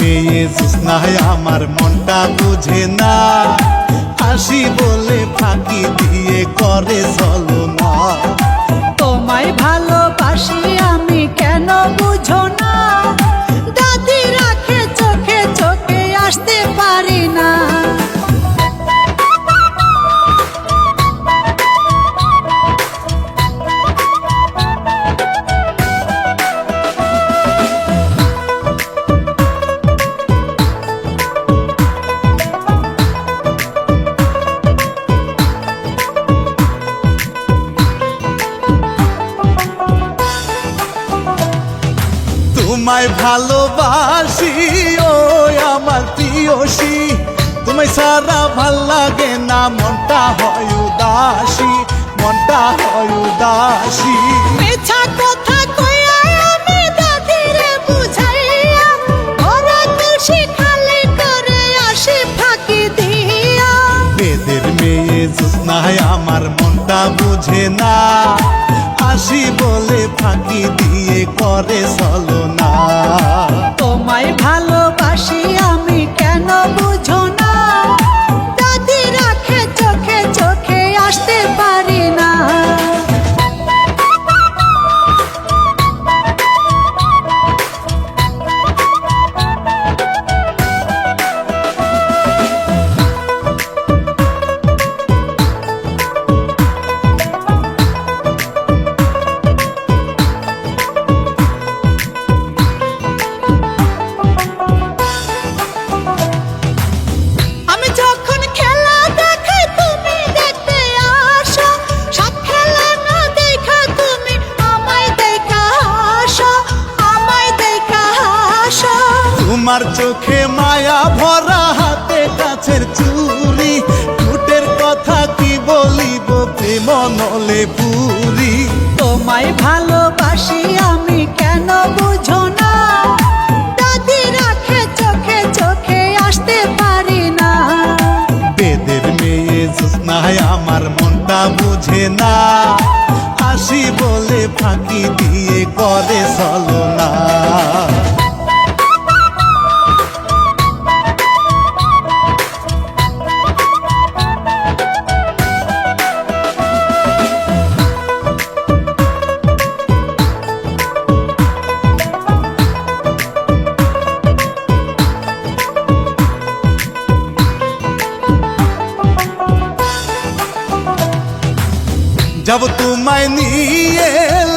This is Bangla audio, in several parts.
মেয়ে জুসনায় আমার মনটা বুঝে না। হাসি বলে ফাঁকি দিয়ে করে চলো না। তোমায় ভালোবাসি আমি তোমায় ভালোবাসি ও আমার প্রিয়সী। তোমায় সারা ভালো লাগে না মনটা হয় উদাসী মনটা হয় উদাসী। মিছা কথা কইয়া আমি দাদিরে বুঝাইয়া ওরা খুশি খালি করে আসি ফাঁকি দিয়া। বেদের মেয়ে জুসনায় আমার মনটা বুঝে না হাসি বলে ফাঁকি দিয়ে করে চলো তোমার চোখে মায়া ভরা হাতে কাছের চুরি। ঠোঁটের কথা কি বলিব প্রেম নলে পুরি তোমায় ভালোবাসি আমি কেন বুঝো না? দাদি রাখে চোখে চোখে আসতে পারি না। বেদের মেয়ে জুসনায় আমার মনটা বুঝে না। হাসি বলে ফাঁকি দিয়ে করে চলো না। যাব তোমায় নিয়ে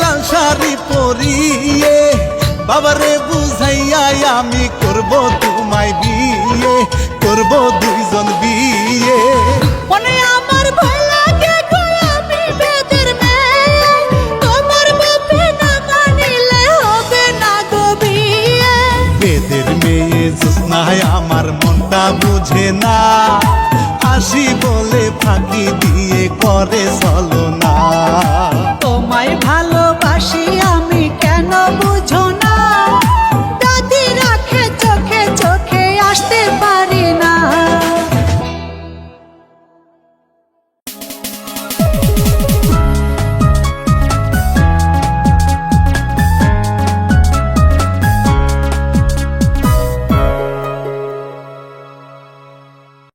লাল শাড়ি পরিয়ে। বাবারে বুঝাইয়া আমি করব তোমায় বিয়ে করব দুইজন বিয়ে। আমার বেদের মেয়ে। মনটা বুঝে না। হাসি বলে ফাঁকি দিয়ে করে চলো না তোমায় ভালোবাসি আমি